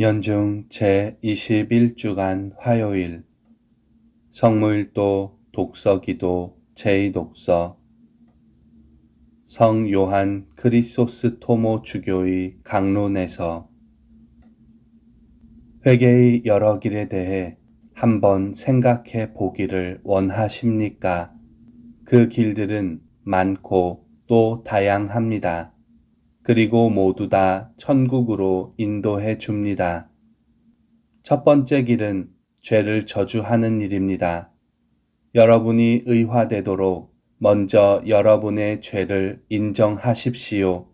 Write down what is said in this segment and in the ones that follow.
연중 제21주간 화요일 성무일도 독서기도 제2독서 성 요한 크리소스 토모 주교의 강론에서 회개의 여러 길에 대해 한번 생각해 보기를 원하십니까? 그 길들은 많고 또 다양합니다. 그리고 모두 다 천국으로 인도해 줍니다. 첫 번째 길은 죄를 저주하는 일입니다. 여러분이 의화되도록 먼저 여러분의 죄를 인정하십시오.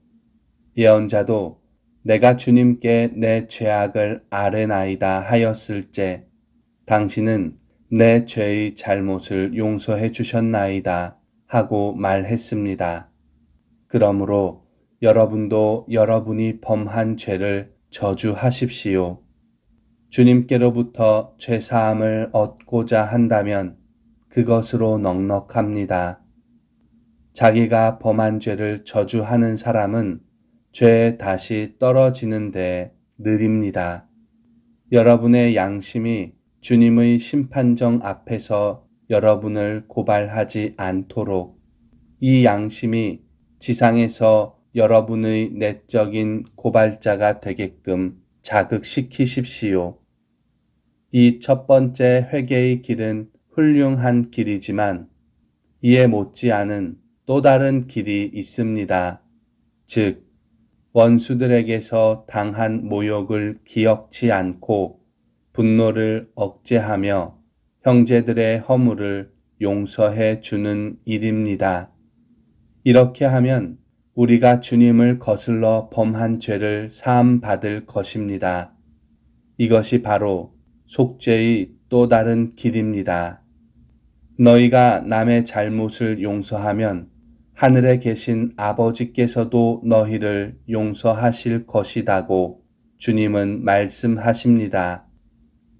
예언자도 내가 주님께 내 죄악을 아뢰나이다 하였을 때 당신은 내 죄의 잘못을 용서해 주셨나이다 하고 말했습니다. 그러므로 여러분도 여러분이 범한 죄를 저주하십시오. 주님께로부터 죄사함을 얻고자 한다면 그것으로 넉넉합니다. 자기가 범한 죄를 저주하는 사람은 죄에 다시 떨어지는데 느립니다. 여러분의 양심이 주님의 심판정 앞에서 여러분을 고발하지 않도록 이 양심이 지상에서 여러분의 내적인 고발자가 되게끔 자극시키십시오. 이 첫 번째 회개의 길은 훌륭한 길이지만 이에 못지 않은 또 다른 길이 있습니다. 즉, 원수들에게서 당한 모욕을 기억치 않고 분노를 억제하며 형제들의 허물을 용서해 주는 일입니다. 이렇게 하면 우리가 주님을 거슬러 범한 죄를 사함 받을 것입니다. 이것이 바로 속죄의 또 다른 길입니다. 너희가 남의 잘못을 용서하면 하늘에 계신 아버지께서도 너희를 용서하실 것이다고 주님은 말씀하십니다.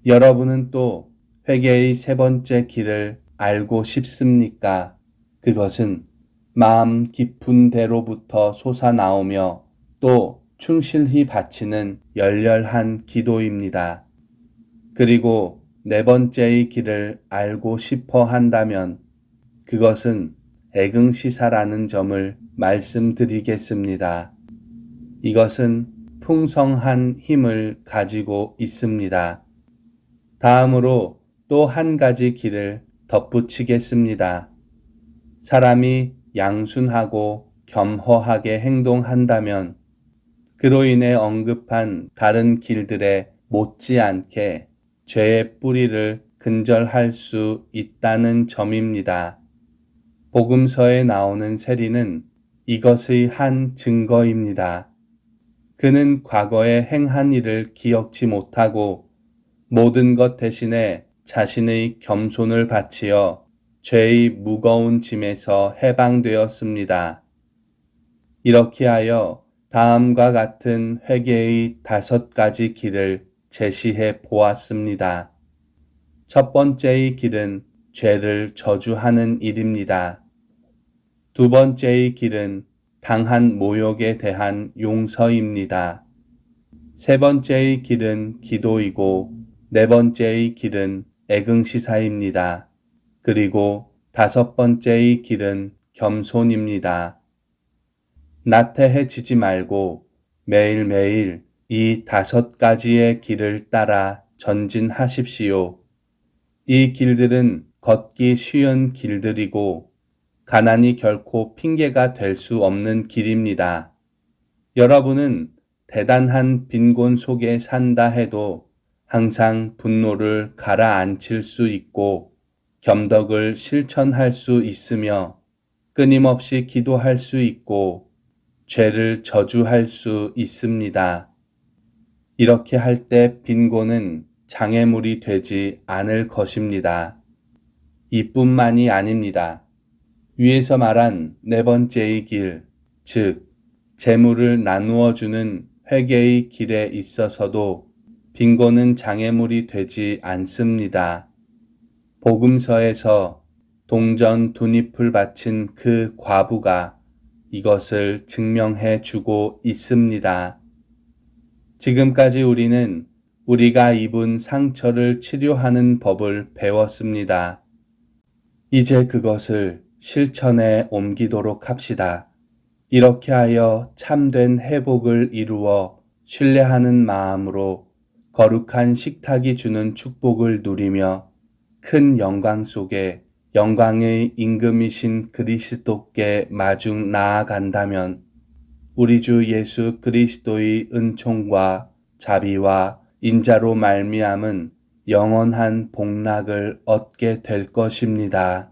여러분은 또 회개의 세 번째 길을 알고 싶습니까? 그것은 마음 깊은 데로부터 솟아나오며 또 충실히 바치는 열렬한 기도입니다. 그리고 네 번째의 길을 알고 싶어 한다면 그것은 애긍시사라는 점을 말씀드리겠습니다. 이것은 풍성한 힘을 가지고 있습니다. 다음으로 또 한 가지 길을 덧붙이겠습니다. 사람이 양순하고 겸허하게 행동한다면 그로 인해 언급한 다른 길들에 못지않게 죄의 뿌리를 근절할 수 있다는 점입니다. 복음서에 나오는 세리는 이것의 한 증거입니다. 그는 과거에 행한 일을 기억지 못하고 모든 것 대신에 자신의 겸손을 바치어 죄의 무거운 짐에서 해방되었습니다. 이렇게 하여 다음과 같은 회개의 다섯 가지 길을 제시해 보았습니다. 첫 번째의 길은 죄를 저주하는 일입니다. 두 번째의 길은 당한 모욕에 대한 용서입니다. 세 번째의 길은 기도이고 네 번째의 길은 애긍시사입니다. 그리고 다섯 번째의 길은 겸손입니다. 나태해지지 말고 매일매일 이 다섯 가지의 길을 따라 전진하십시오. 이 길들은 걷기 쉬운 길들이고 가난이 결코 핑계가 될 수 없는 길입니다. 여러분은 대단한 빈곤 속에 산다 해도 항상 분노를 가라앉힐 수 있고 겸덕을 실천할 수 있으며 끊임없이 기도할 수 있고 죄를 저주할 수 있습니다. 이렇게 할 때 빈곤은 장애물이 되지 않을 것입니다. 이뿐만이 아닙니다. 위에서 말한 네 번째의 길, 즉, 재물을 나누어 주는 회개의 길에 있어서도 빈곤은 장애물이 되지 않습니다. 복음서에서 동전 두 잎을 바친 그 과부가 이것을 증명해 주고 있습니다. 지금까지 우리는 우리가 입은 상처를 치료하는 법을 배웠습니다. 이제 그것을 실천에 옮기도록 합시다. 이렇게 하여 참된 회복을 이루어 신뢰하는 마음으로 거룩한 식탁이 주는 축복을 누리며 큰 영광 속에 영광의 임금이신 그리스도께 마중 나아간다면 우리 주 예수 그리스도의 은총과 자비와 인자로 말미암은 영원한 복락을 얻게 될 것입니다.